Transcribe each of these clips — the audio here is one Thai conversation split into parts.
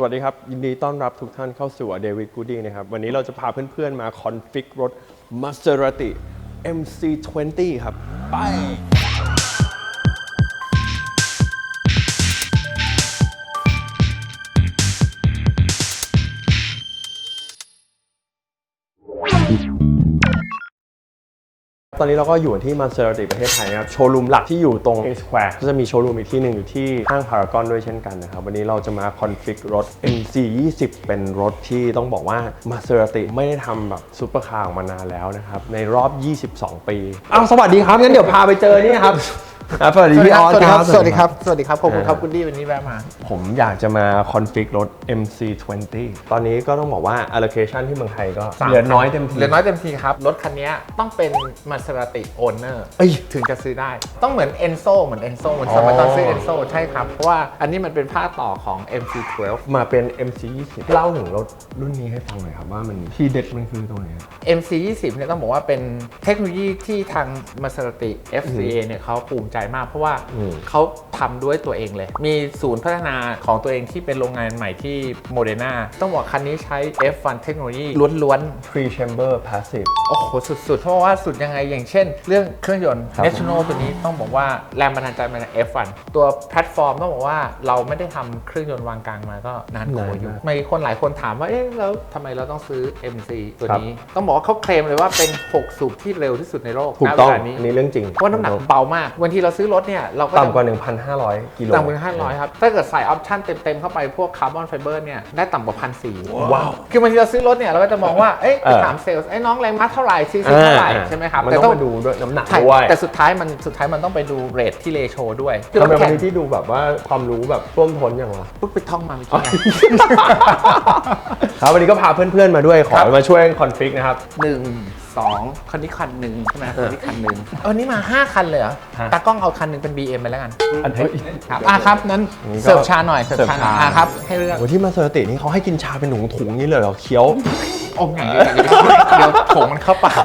สวัสดีครับ ยินดีต้อนรับทุกท่านเข้าสู่เดวิดกูดี้นะครับ วันนี้เราจะพาเพื่อนๆมาคอนฟิกรถ Maserati MC20 ครับ ไป ตอนนี้เราก็อยู่ที่มาเซราติประเทศไทยนะครับโชว์รูมหลักที่อยู่ตรง A Square ก็จะมีโชว์รูมอีกที่หนึ่งอยู่ที่ห้างพารากอนด้วยเช่นกันนะครับ วันนี้เราจะมาคอนฟิกรถ MC20 เป็นรถที่ต้องบอกว่ามาเซราติไม่ได้ทำแบบซุปเปอร์คาร์ออกมานานแล้วนะครับ ในรอบ 22 ปีอ้าวสวัสดีครับงั้นเดี๋ยวพาไปเจอนี่ครับ อะสวัสดีพี่ออสครับ สวัสดีครับ สวัสดีครับ ขอบคุณครับคุณดี้วันนี้แวะมา ผมอยากจะมาคอนฟิกรถ MC20 ตอนนี้ก็ต้องบอกว่า allocation ที่เมืองไทยก็สามเหลือน้อยเต็มทีเหลือน้อยเต็มทีครับ รถคันนี้ต้องเป็นมาส e r a t i Owner เอ้ยถึงจะซื้อได้ ต้องเหมือน Enzo เหมือน Enzo เหมือนสมัยตอนซื้อ Enzo ใช่ครับ เพราะว่าอันนี้มันเป็นภาคต่อของ MC12 มาเป็น MC20 เล่าถึงรถรุ่นนี้ให้ฟังหน่อยครับว่ามันที่เด็ดมันคือตรงไหนครับ MC20 เนี่ยต้องบอกว่าเป็นเทคโนโลยีที่ทาง Maserati FCA เนี่ยเขาภูมิใจมาก เพราะว่าอืมเขาทำด้วยตัวเองเลย มีศูนย์พัฒนาของตัวเองที่เป็นโรงงานใหม่ที่โมเด r n a ต้องบอกคันนี้ใช้ F1 เทคโนโลยีล้วนๆ pre chamber passive โอ้โห สุด ๆ เพราะว่าสุดยังไงอย่างเช่น เรื่องเครื่องยนต์ครับ National ตัวนี้ต้องบอกว่าแรงบันดาลใจมาจาก F1 ตัวแพลตฟอร์มต้องบอกว่าเราไม่ได้ทำเครื่องยนต์วางกลางมาก็นานกว่าอยู่มีคนหลายคนถามว่า เอ๊ะแล้วทำไมเราต้องซื้อ MC ตัวนี้ ต้องบอกว่าเขาเคลมเลยว่าเป็น 6 สูบที่เร็วที่สุดในโลกถูกต้องณเวลานี้อันนี้เรื่องจริงเพราะน้ำหนักเบามากวันที่เราซื้อรถเนี่ยเราก็จะต่ำกว่า 1,500 กิโลต่ำกว่า500ครับถ้าเกิดใส่ออปชั่นเต็มๆเข้าไปพวกคาร์บอนไฟเบอร์เนี่ยได้ต่ำกว่าพันสี่ว้าว คือบางทีเราซื้อรถเนี่ยเราก็จะมองว่าเอ๊ะไปเออถามเซลล์ไอ้น้องแรงม้าเท่าไหร่ซีซีเท่าไหร่ใช่ไหมครับมันแต่ต้องมาดูด้วยน้ำหนักใช่ด้วยแต่สุดท้ายมันสุดท้ายมันต้องไปดูเรทที่เลโชด้วยคือทำเราไมวัแข่นงนี้ที่ดูแบบว่าความรู้แบบท่วมท้นอย่างวะปุ๊บไปท่องมาเมื่อกี้ไงครับวันนี้ก็พาเพื่อนๆมาด้วยขอครับมาช่วยคอนฟิกนะครับหนึ่งสองคันนี้คันหนึ่งใช่ไหมเออคันนี้คันหนึ่งวันนี้มา 5 คันเลยเหรอฮะ ตากล้องเอาคันหนึ่งเป็น BM ไปแล้วกันอันนี้ ครับอะครับนั้นอันนี้ก็เสิร์ฟชาหน่อยเสิร์ฟชาหน่อยเสิร์ฟชา อะครับให้เลือกโอ้ที่มาเซอร์ตินี่เขาให้กินชาเป็นถุงถุงๆนี่เลยเหรอเคี้ยว อมอย่างเดียวอย่างเดียวเดี๋ยวผงมันเข้าปาก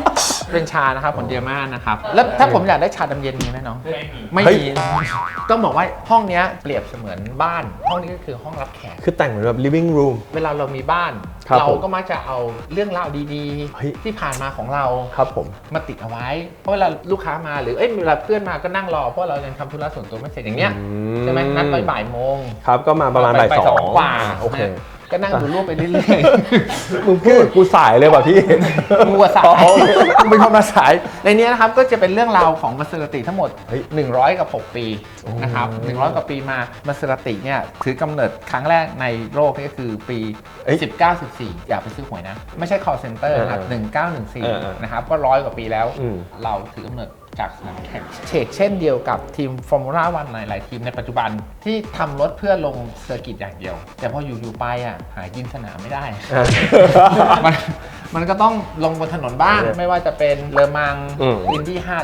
เป็นชานะครับผลเดียมากนะครับแล้วถ้าผมอยากได้ชาดำเย็นมีไหมน้องไม่เฮ้ย มีต้องบอกว่าห้องเนี้ยเปรียบเสมือนบ้าน ห้องนี้ก็คือห้องรับแขก คือแต่งเหมือนแบบ living room เวลาเรามีบ้าน ครับเราผมก็มักจะเอาเรื่องราวดีเฮ้ย ๆ ที่ผ่านมาของเราครับผม มาติดเอาไว้ เพราะเวลาลูกค้ามาหรือเอ้ยเวลาเพื่อนมาก็นั่งรอเพราะเรายังทำธุระส่วนตัวไม่เสร็จอย่างเงี้ยอืม ใช่ไหมนัดไว้บ่ายโมง ครับก็มาประมาณบ่ายสองกว่าโอเค นะ ก็นั่งดูรูปไปเรื่อยๆมึงพูดเหมือนกูสายเลยว่ะพี่มัวสายอ๋อโอเคเป็นคนมาสาย ในนี้นะครับก็จะเป็นเรื่องราวของมาเซราติทั้งหมด เฮ้ย100 กับ 6 ปีนะครับ100 กว่าปีมามาเซราติเนี่ยถือกำเนิดครั้งแรกในโลกนี่ก็คือปี เอ้ย1914 อย่าไปซื้อหวยนะ ไม่ใช่ call center นะครับเออเออ1914นะครับก็ร้อยกว่าปีแล้ว อืม เราถือกำเนิด จากสนามแข่งเชกเช่นเดียวกับทีมฟอร์มูล่าวันหลาย ๆ ทีมในปัจจุบันที่ทำรถเพื่อลงเซอร์กิตอย่างเดียว แต่พออยู่ ๆ ไปอะหายินสนามไม่ได้ มัน มันก็ต้องลงบนถนนบ้างเออไม่ว่าจะเป็นเลอมังอืมอินดี้เออ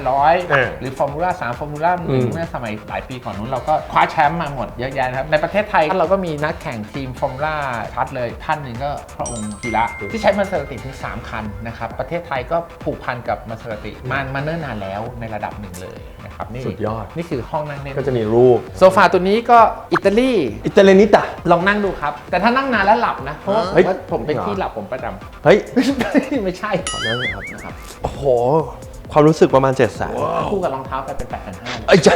500 หรือฟอร์มูล่า3ฟอร์มูล่าหอืนึ่งมเมื่อสมัยหลายปีก่อนนู้นเราก็คว้าแชมป์มาหมดเยอะแยะนะครับ ในประเทศไทยเราก็มีนักแข่งทีมฟอร์มูล่าชัดเลยท่านหนึ่งก็พระองค์กีระที่ใช้มาเซอร์ติถึง 3 คันนะครับ ประเทศไทยก็ผูกพันกับมาเซอร์ติมามาเนิ่นนานแล้วในระดับหนึ่งเลยนะ ครับนี่สุดยอด นี่คือห้องนั่งเล่นก็จะมีรูป โซฟาตัวนี้ก็อิตาลีอิตาเลียนิตะ ลองนั่งดูครับ แต่ถ้านั่งนานแล้วหลับนะเพราะว่าเฮ้ย ผมเป็นที่หลับผมประจำเฮ้ย ไม่ใช่นั่นเลยครับ นะครับ โอ้โห ความรู้สึกประมาณ7จ็ดแสนคู่กับรองเท้ากันเป็น8 5 0 0ไอ้ยใช่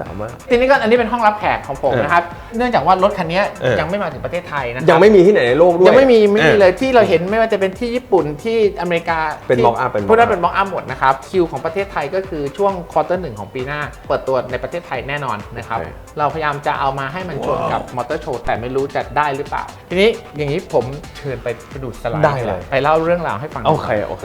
สามารถทีนี้ก็อันนี้เป็นห้องรับแขกของผมเออนะครับ เนื่องจากว่ารถคันนี้เออยังไม่มาถึงประเทศไทยนะครัยังไม่มีที่ไหนในโลกด้วย ยังไม่มีไม่มีออเลยที่เราเห็นไม่ว่าจะเป็นที่ญี่ปุ่นที่อเมริกา เป็นที่ mock up เป็น mock พวกนั้น up เป็นม็อกอัพหมดนะครับ คิวของประเทศไทยก็คือช่วงควอเตอร์หนึ่งของปีหน้า เปิดตัวในประเทศไทยแน่นอนนะครับโอเคเราพยายามจะเอามาให้มันชนกับมอเตอร์โชว์แต่ไม่รู้จะได้หรือเปล่า ทีนี้อย่างนี้ผมเชิญไปไปดูสไลด์ได้เลยไปเล่าเรื่องราวให้ฟังโอเคโอเค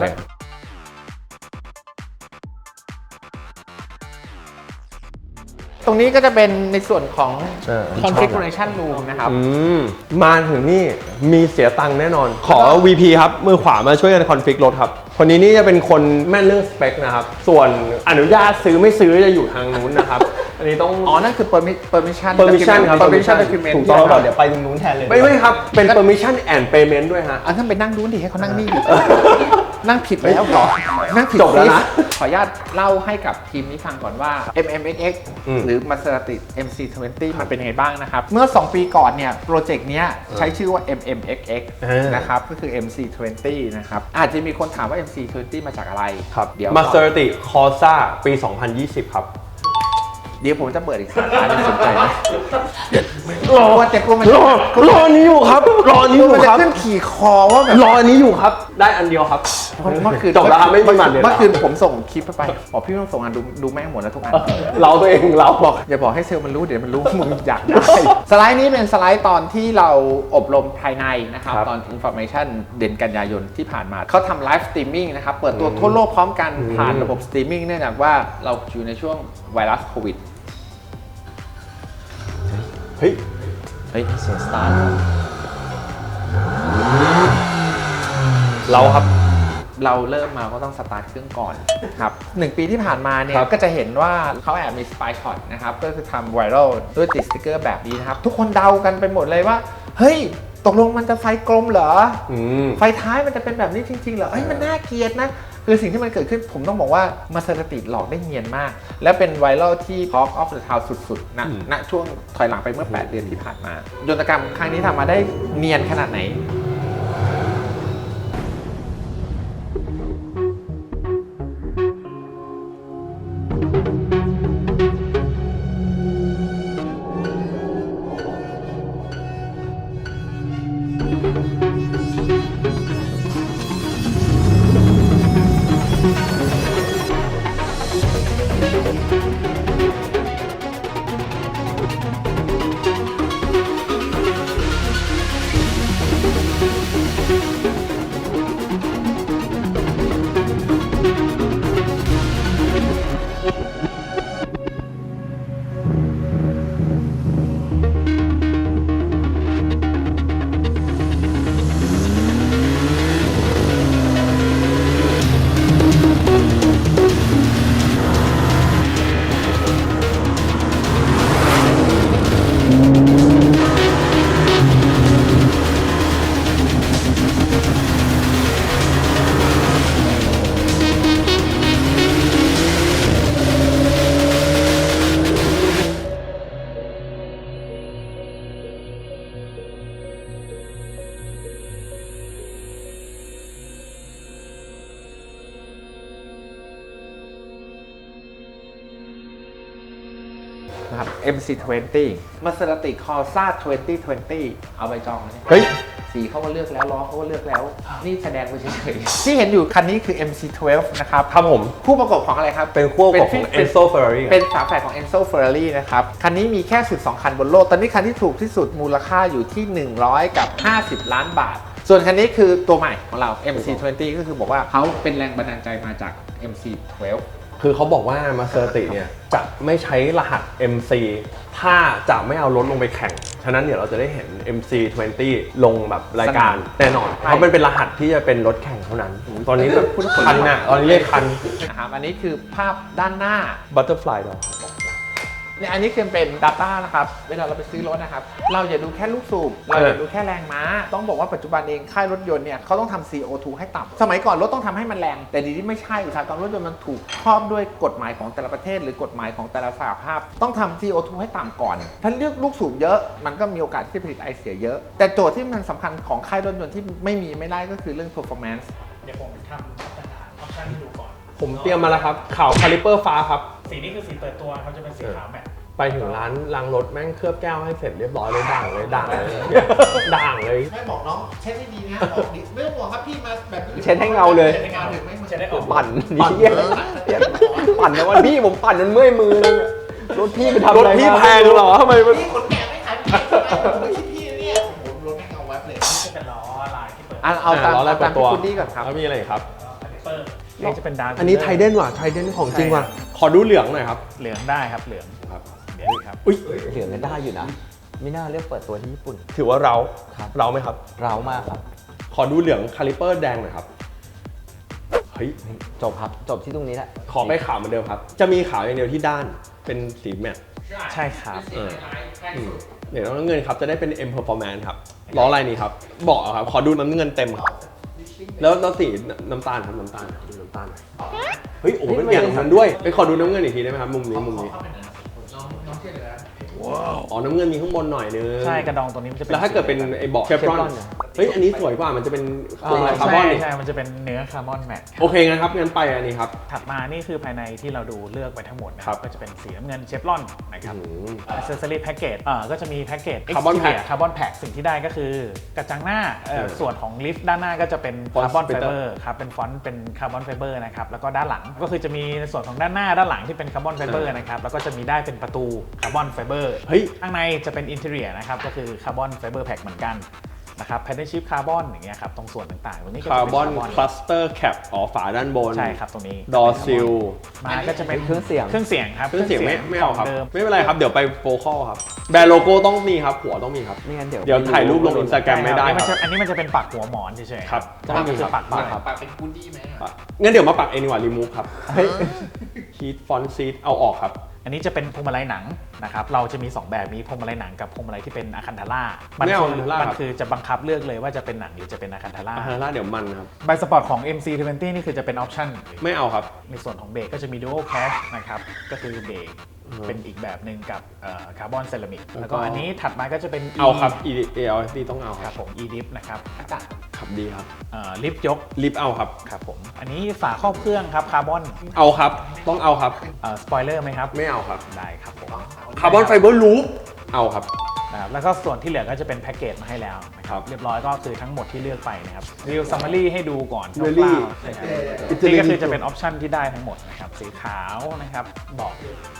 รงนี้ก็จะเป็นในส่วนของเออ configuration room นะครับ อืมมาถึงนี่มีเสียตังค์แน่นอน ขอ VP ครับมือขวามาช่วยกันคอนฟิกรถครับ คนนี้นี่จะเป็นคนแม่นเรื่องสเปคนะครับ ส่วนอนุญาตซื้อไม่ซื้อจะอยู่ทางนู้นนะครับ อันนี้ต้อง อ๋อ นั่นคือ permi- permission permission ครับ permission document ถูกต้องที่ครัเราบเดี๋ยวไปตรงนู้นแทนเลยไม่ไม่ครับ เป็น permission and payment ด้วยฮะอะท่านไปนั่งดูดิให้เขานั่งนี่ดิ นั่งผิดแล้วเหรอ นั่งผิดจบแล้วนะสิขออนุญาตเล่าให้กับทีมนี้ฟังก่อนว่า MMXX อืมหรือ Maserati MC20 มันเป็นยังไงบ้างนะครับ เมื่อ 2 ปีก่อนเนี่ย โปรเจกต์เนี้ยใช้ชื่อว่า MMXX เออนะครับก็คือ MC20 นะครับ อาจจะมีคนถามว่า MC20 มาจากอะไรครับเดี๋ยวมาก่เซออนร์ติคอซ่าปี 2020 ครับ เดี๋ยวผมจะเปิดอีกสาขาหนึงสนใจไหม รอว่าแต่กูมันรอรออันนี้อยู่ครับรออันนี้อยู่มันคจะรับขึ้นขี่คอว่าแบบรออันนี้อยู่ครับ ได้อันเดียวครับ เมื่อคืนจบแล้วครับไม่มีมันเดี๋ยวเมื่อคืนผมส่งคลิปไปบอกพี่ต้องส่งอันดูดูแม่งหมดแล้วทุกอัน เราตัวเองเราบอก อย่าบอกให้เซลล์มันรู้เดี๋ยวมันรู้มึงอยากได้ สไลด์นี้เป็นสไลด์ตอนที่เราอบรมภายในนะครับ ครับตอน Information เดือนกันยายนที่ผ่านมา เขาทำไลฟ์สตรีมมิ่งนะครับ เปิดตัวทั่วโลกพร้อมกันอืมผ่านระบบสตรีมมิ่งเนื่องจากว่าเราอยู่ในช่วงไวรัสโควิด เฮ้ย เฮ้ยเสียงสตาร์ทเราครับ เราเริ่มมาก็ต้องสตาร์ทเครื่องก่อนครับหนึ่งปีที่ผ่านมาเนี่ยครับก็จะเห็นว่าเขาแอบมีสปายช็อตนะครับ ก็คือทำไวรัลด้วยติดสติกเกอร์แบบนี้นะครับ ทุกคนเดากันไปหมดเลยว่า เฮ้ยตกลงมันจะไฟกลมเหรออืมไฟท้ายมันจะเป็นแบบนี้จริงๆเหรอเอ้ยมันน่าเกลียดนะ คือสิ่งที่มันเกิดขึ้นผมต้องบอกว่ามาเซอร์ติหลอกได้เนียนมาก และเป็นไวรัลที่ Talk of the Town สุดๆนะอืมณช่วงถอยหลังไปเมื่อ 8 เดือนที่ผ่านมาโยนตกรรมครั้งนี้ทำมาได้เนียนขนาดไหน นะครับ MC20 Maserati Corsa 2020 เอาไปจองเลยเฮ้ย สีเขาก็เลือกแล้วล้อเขาก็เลือกแล้ว นี่แสดงไปเฉยๆที่เห็นอยู่คันนี้คือ MC12 นะครับครับผม คู่ประกอบของอะไรครับ เป็นคู่ของของเป็น Enzo Ferrari เป็นฝาแฝดของ Enzo Ferrari นะครับ คันนี้มีแค่ 12 คันบนโลก ตอนนี้คันที่ถูกที่สุดมูลค่าอยู่ที่ 100 กับ 50 ล้านบาท ส่วนคันนี้คือตัวใหม่ของเรา MC20 ก็คือบอกว่าเขาเป็นแรงบันดาลใจมาจาก MC12 คือเขาบอกว่ามาเซอร์ติเนี่ยจะไม่ใช้รหัส MC ถ้าจะไม่เอารถลงไปแข่ง ฉะนั้นเดี๋ยวเราจะได้เห็น MC20 ลงแบบรายการแน่นอนใช่เพราะมันเป็นรหัสที่จะเป็นรถแข่งเท่านั้น ตอนนี้แบบคันน่ะตอนนี้เรียกคันนะครับอันนี้คือภาพด้านหน้า Butterfly ดอก เนี่ยอันนี้คือเป็น Data นะครับ เวลาเราไปซื้อรถนะครับ เราอย่าดูแค่ลูกสูบ เราอย่าดูแค่แรงม้า ต้องบอกว่าปัจจุบันเองค่ายรถยนต์เนี่ยเขาต้องทำ CO2 ให้ต่ำสมัยก่อนรถต้องทำให้มันแรง แต่ดีที่ไม่ใช่อุตสาหกรรมรถยนต์มันถูกครอบด้วยกฎหมายของแต่ละประเทศ หรือกฎหมายของแต่ละสหภาพ ต้องทำ CO2 ให้ต่ำก่อน ถ้าเลือกลูกสูบเยอะ มันก็มีโอกาสที่จะผลิตไอเสียเยอะ แต่โจทย์ที่มันสำคัญของค่ายรถยนต์ที่ไม่มีไม่ได้ก็คือเรื่อง performance เดี๋ยวผมทำมาตรฐานออปชั่นให้ดูก่อน ผมเตรียมมาแล้วครับข่าวคาลิเปอร์ฟ้าครับ สีนี้คือสีเปิดตัวเขาจะเป็นสีขาวแมท ไปถึงร้านล้างรถแม่งเคลือบแก้วให้เสร็จเรียบร้อยเลยด่างเลยด่างเลยด่างเลยไม่บอกน้องเช็ดให้ดีนะบอกดิไม่ต้องห่วงครับพี่มาแบบนี้เช็ดให้เงาเลยช็ดให้เงาถึงไม่จะได้ออกปั่นนี่เหี้ยปั่นในวันพี่ผมปั่นจนเมื่อยมือเลยรถพี่ไปทำอะไรรถพี่แพงเหรอทำไมมันพี่คนแก่ไม่ขายพี่ผมไม่ใช่พี่เนี่ยโอ้โหรถไม่เงาแวบเลยนี่จะเป็นล้อลายที่เปิดอะเอาตามล้ออะไรเอาเปิตามดตัวที่คุณดีก่อนครับแล้วมีอะไรอีกครับคาลิเปอร์นี่จะเป็นดาวอันนี้ไทเดนว่ะไทเดนของจริงว่ะขอดูเหลืองหน่อยครับ เหลืองได้ครับเหลืองครับ เหลืองครับ อุ้ยเหลืองกันได้อยู่นะ ไม่น่าเลือกเปิดตัวที่ญี่ปุ่น ถือว่าเราครับ เราไหมครับ เรามากครับ ขอดูเหลืองคาลิเปอร์แดงหน่อยครับ เฮ้ย จบครับจบที่ตรงนี้แหละขอไปขาวเหมือนเดิมครับ จะมีขาวอย่างเดียวที่ด้าน เป็นสีแมตต์ใช่ครับเอออืมเดี๋ยวน้ำเงินครับ จะได้เป็น M Performance ครับ ล้อลายนี้ครับ บอกครับ ขอดูน้ำเงินเต็มครับ แล้วแล้วสีน้ำตาลครับน้ำตาลดูน้ำตาลหน่อยเฮ้ย โอ้เป็นอย่างนั้นด้วย ไปขอดูน้ำเงินอีกทีได้ไหมครับ มุมนี้ มุมนี้เข้ อ๋อน้ำเงินมีข้างบนหน่อยนึงใช่กระดองตัวนี้มันจะเป็นแล้วถ้าเกิดเป็นไอ้เบาะเชฟรอน Chevron เฮ้ยอันนี้สวยกว่ามันจะเป็นโครงลายคาร์บใช่อนนี่ใช่มันจะเป็นเนื้อคาร์บอนแมทโอเคงั้นครับงั้นไปอันนี้ครับถัดมานี่คือภายในที่เราดูเลือกไปทั้งหมดนะคครัรับบก็จะเป็นสีน้ำเงินเชฟรอนนะครับอืม accessory package เอ่อก็จะมีแพ็กเกจ Carbon pack คาร์บอนแพ็กสิ่งที่ได้ก็คือกระจังหน้าเอ่อเออส่วนของลิฟต์ด้านหน้าก็จะเป็น Font คาร์บอนไฟ splitter เบอร์ครับเป็นฟอนต์เป็นคาร์บอนไฟเบอร์นะครับแล้วก็ด้านหลังก็คือจะมีในส่วนของด้านหน้าด้านหลังที่เป็นคาร์บอนไฟเบอร์นะครับแล้วก็จะมีได้เป็นประตูคาร์บอนไฟเบอร์เฮ้ยข้างในจะเป็นอินเท r รียนะครับ ก็คือคาร์บอนไฟเบอร์แพ็กเหมือนกันนะครับแพนเทชิพคาร์บอนอย่างเงี้ยครับตรงส่วนต่างๆตรงนี้ก็จะคาเป็ร์บอนคลัสเตอร์แคปอ๋อฝาด้านบนใช่ครับตรงนี้ดอซิลมาก็จะเป็นเครื่องเสียง เครื่องเสียงครับเครื่องเสียงไม่ไม่เอาครับ ดิมไม่เป็นไรครับ เดี๋ยวไปโฟกัลครับ แบรนด์โลโก้ต้องมีครับ หัวต้องมีครับ ไม่งั้นเดี๋ยวเดี๋ยวถ่ายรูปลงอินสตาแกรมไม่ได้อันนี้คมันรับจะอันนี้มันจะเป็นปักหัวหมอนเฉยๆครับจะไม่คือปักปาปักกครับปากเป็นกูดดี้ไหมอะงั้นเดี๋ยวมาปักเองดีกว่ารีมูฟครับฮีทฟอนต์ซีทเอาออกครับ อันนี้จะเป็นพวงมาลัยหนังนะครับ เราจะมี 2 แบบมีพวงมาลัยหนังกับพวงมาลัยที่เป็นอะคันทาร่ามัไม่เอาคื Alcantara มัครับคือจะบังคับเลือกเลยว่าจะเป็นหนังหรือจะเป็นอะคันทาร่าอาฮาร่าเดี๋ยวมันครับ ใบสปอร์ตของ MC20 นี่คือจะเป็นออปชั่น ไม่เอาครับ ในส่วนของเบรกก็จะมี Dual Cash นะครับ ก็คือเบรกอือฮึ เป็นอีกแบบหนึ่งกับคาร์บอนเซรามิกแล้วก็แล้วก็อันนี้ถัดมาก็จะเป็น E เอาครับ E L S D ต้องเอาคครัรับบผม E dip นะครับขับดีครับลิฟต์ยกลิฟต์เอาครับ ครับผมอันนี้ฝาครอบเครื่องครับคาร์บอนเอาครับ ต้องเอาครับ สปอยเลอร์ไหมครับ ไม่เอาครับ ได้ครับผมคาร์บอนไฟเบอร์ลูปเอาครับ นะครับแล้วก็ส่วนที่เหลือก็จะเป็นแพ็กเกจมาให้แล้วนะคครัรับบ เรียบร้อยก็คือทั้งหมดที่เลือกไปนะครับรีวิวซัมมารีให้ดูก่อนค Really? ร่าวๆใช่ครับนี่ก็คือจะเป็นออปชันที่ได้ทั้งหมดนะครับสีขาวนะครับเบอก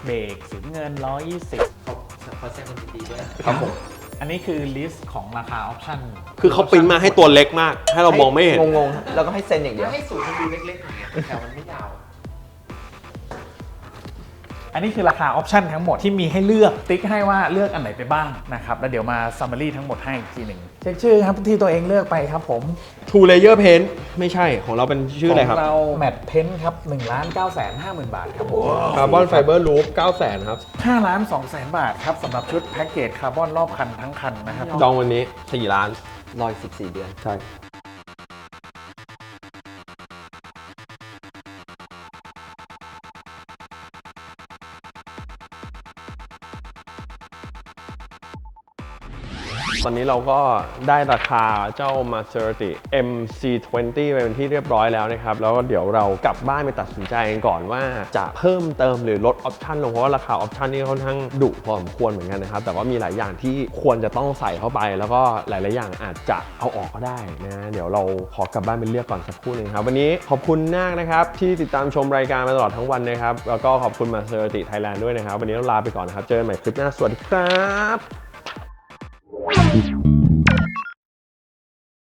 เบรกสีเงิน 120เขาเขาแสดงความยินดีด้วยครับผม อันนี้คือลิสต์ของราคาออปชันคือเขาปริ้นมาให้ตัวเล็กมาก ให้เรามองไม่เห็น งงๆ แล้วก็ให้เซ็นอย่างเดียว ให้สูตรมันดูเล็กๆหน่อยไงแต่มันไม่ยาว อันนี้คือราคาออปชันทั้งหมดที่มีให้เลือกติ๊กให้ว่าเลือกอันไหนไปบ้างนะครับแล้วเดี๋ยวมาซัมมารีทั้งหมดให้อีกทีหนึ่งเช็คชื่อครับที่ตัวเองเลือกไปครับผม Two Layer Paint ไม่ใช่ของเราเป็นชื่ออะไรครับ ของเราแมตเพนครับ1ล้าน9แสน5หมื่นบาทครับผมคาร์บอนไฟเบอร์ลูป9แสนครับ 5 ล้าน2แสนบาทครับสำหรับชุดแพ็กเกจคาร์บอนรอบคันทั้งคันนะครับ จองวันนี้ 4 ล้าน รอย14 เดือน ใช่ ตอนนี้เราก็ได้ราคาเจ้า Maserati MC20 ไปเป็นที่เรียบร้อยแล้วนะครับ แล้วก็เดี๋ยวเรากลับบ้านไปตัดสินใจกันก่อนว่าจะเพิ่มเติมหรือลดออปชันลงเพราะว่าราคาออปชันนี่ค่อนข้างดุพอสมควรเหมือนกันนะครับ แต่ว่ามีหลายอย่างที่ควรจะต้องใส่เข้าไป แล้วก็หลาย ๆ อย่างอาจจะเอาออกก็ได้นะเดี๋ยวเราขอกลับบ้านไปเลือกก่อนสักครู่หนึงครับวันนี้ขอบคุณมากนะครับที่ติดตามชมรายการมาตลอดทั้งวันนะครับแล้วก็ขอบคุณ Maserati Thailand ด้วยนะครับ วันนี้เราลาไปก่อนนะครับ เจอกันใหม่คลิปหน้าสวัสดีครับ Thank you.